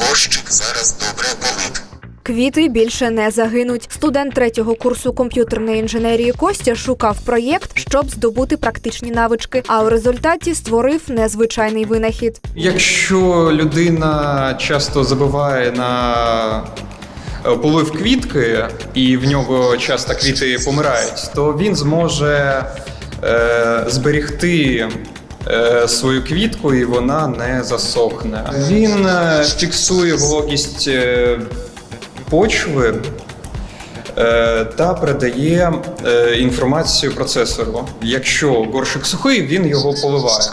Горщик зараз добре болить. Квіти більше не загинуть. Студент третього курсу комп'ютерної інженерії Костя шукав проєкт, щоб здобути практичні навички, а у результаті створив незвичайний винахід. Якщо людина часто забиває на е, полив квітки, і в нього часто квіти помирають, то він зможе е, зберегти е, свою квітку і вона не засохне. Він е, фіксує вологість е, почви. е, Та передає е, інформацію процесору. Якщо горщик сухий, він його поливає.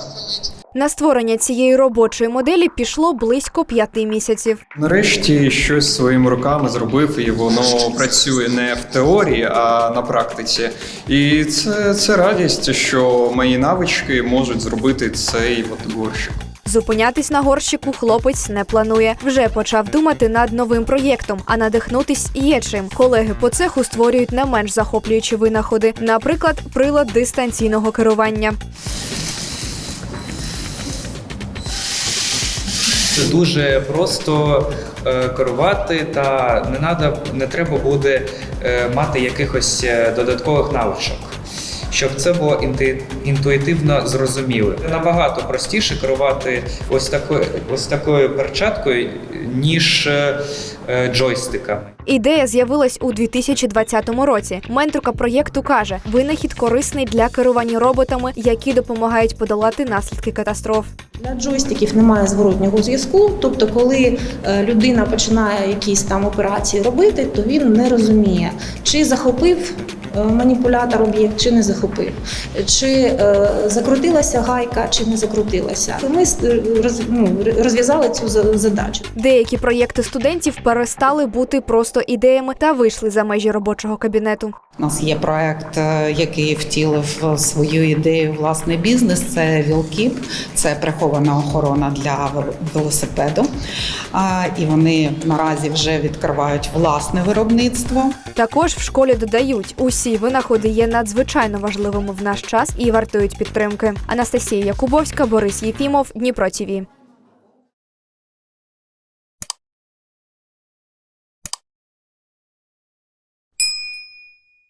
На створення цієї робочої моделі пішло близько п'яти місяців. Нарешті щось своїми руками зробив, і воно працює не в теорії, а на практиці. І це, це радість, що мої навички можуть зробити цей от горщик. Зупинятись на горщику хлопець не планує. Вже почав думати над новим проєктом, а надихнутись є чим. Колеги по цеху створюють не менш захоплюючі винаходи, наприклад, прилад дистанційного керування. Це дуже просто е, керувати, та не треба буде е, мати якихось е, додаткових навичок. Щоб це було інтуїтивно зрозуміло. Набагато простіше керувати ось такою, ось такою перчаткою, ніж е, е, джойстиками. Ідея з'явилась у 2020 році. Менторка проєкту каже: винахід корисний для керування роботами, які допомагають подолати наслідки катастроф. Для джойстиків немає зворотнього зв'язку. Тобто, коли е, людина починає якісь там операції робити, то він не розуміє, чи захопив маніпулятор об'єкт, чи не захопив, чи е, закрутилася гайка, чи не закрутилася. Ми роз- ну, розв'язали цю за- задачу. Деякі проєкти студентів перестали бути просто ідеями та вийшли за межі робочого кабінету. У нас є проект, е, який втілив е, свою ідею власний бізнес. Це Вілкіп, це прихована охорона для вел- велосипеду. І вони наразі вже відкривають власне виробництво. Також в школі додають, усі винаходи є надзвичайно важливими в наш час і вартують підтримки. Анастасія Якубовська, Борис Єфімов, Дніпро ТІВІ.